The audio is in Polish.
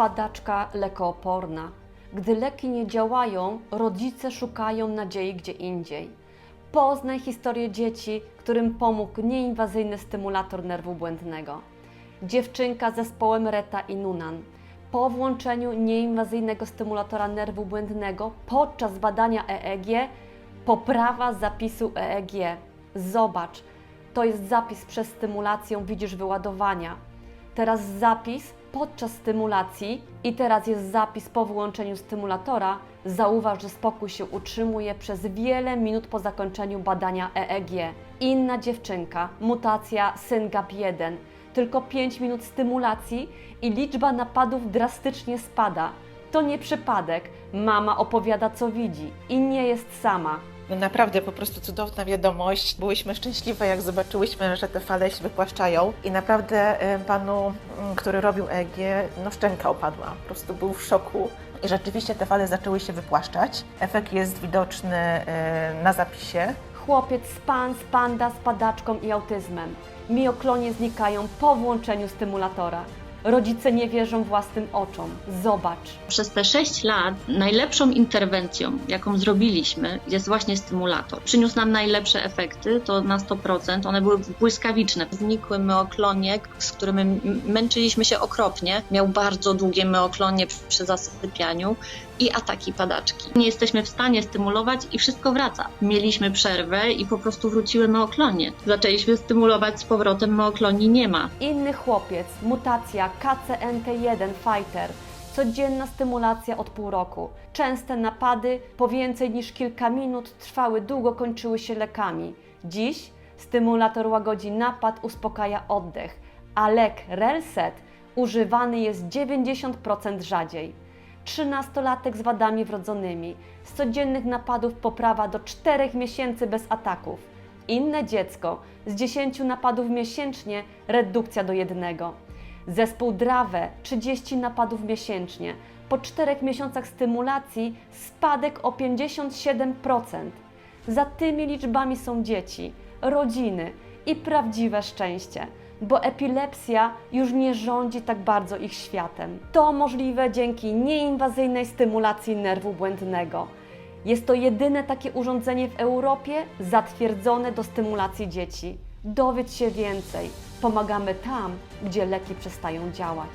Padaczka lekooporna. Gdy leki nie działają, rodzice szukają nadziei gdzie indziej. Poznaj historię dzieci, którym pomógł nieinwazyjny stymulator nerwu błędnego. Dziewczynka z zespołem Reta i Nunan. Po włączeniu nieinwazyjnego stymulatora nerwu błędnego podczas badania EEG poprawa zapisu EEG. Zobacz, to jest zapis przez stymulację, widzisz wyładowania. Teraz zapis podczas stymulacji i teraz jest zapis po wyłączeniu stymulatora. Zauważ, że spokój się utrzymuje przez wiele minut po zakończeniu badania EEG. Inna dziewczynka, mutacja SYNGAP1, tylko 5 minut stymulacji i liczba napadów drastycznie spada. To nie przypadek. Mama opowiada, co widzi i nie jest sama. Naprawdę po prostu cudowna wiadomość. Byłyśmy szczęśliwe, jak zobaczyłyśmy, że te fale się wypłaszczają. I naprawdę e, panu, mm, który robił EG, no szczęka opadła. Po prostu był w szoku. I rzeczywiście te fale zaczęły się wypłaszczać. Efekt jest widoczny e, na zapisie. Chłopiec z pan, z panda z padaczką i autyzmem. Mioklonie znikają po włączeniu stymulatora. Rodzice nie wierzą własnym oczom. Zobacz. Przez te 6 lat najlepszą interwencją, jaką zrobiliśmy, jest właśnie stymulator. Przyniósł nam najlepsze efekty, to na 100%. One były błyskawiczne. Znikły meoklonie, z którymi m- męczyliśmy się okropnie. Miał bardzo długie meoklonie przy- zasypianiu i ataki padaczki. Nie jesteśmy w stanie stymulować i wszystko wraca. Mieliśmy przerwę i po prostu wróciły meoklonie. Zaczęliśmy stymulować z powrotem, meoklonii nie ma. Inny chłopiec, mutacja KCNT1 Fighter. Codzienna stymulacja od pół roku. Częste napady po więcej niż kilka minut trwały długo, kończyły się lekami. Dziś stymulator łagodzi napad, uspokaja oddech, a lek Relset używany jest 90% rzadziej. Trzynastolatek z wadami wrodzonymi. Z codziennych napadów poprawa do 4 miesięcy bez ataków. Inne dziecko z 10 napadów miesięcznie redukcja do jednego. Zespół Drave 30 napadów miesięcznie. Po 4 miesiącach stymulacji spadek o 57%. Za tymi liczbami są dzieci, rodziny i prawdziwe szczęście, bo epilepsja już nie rządzi tak bardzo ich światem. To możliwe dzięki nieinwazyjnej stymulacji nerwu błędnego. Jest to jedyne takie urządzenie w Europie zatwierdzone do stymulacji dzieci. Dowiedz się więcej. Pomagamy tam, gdzie leki przestają działać.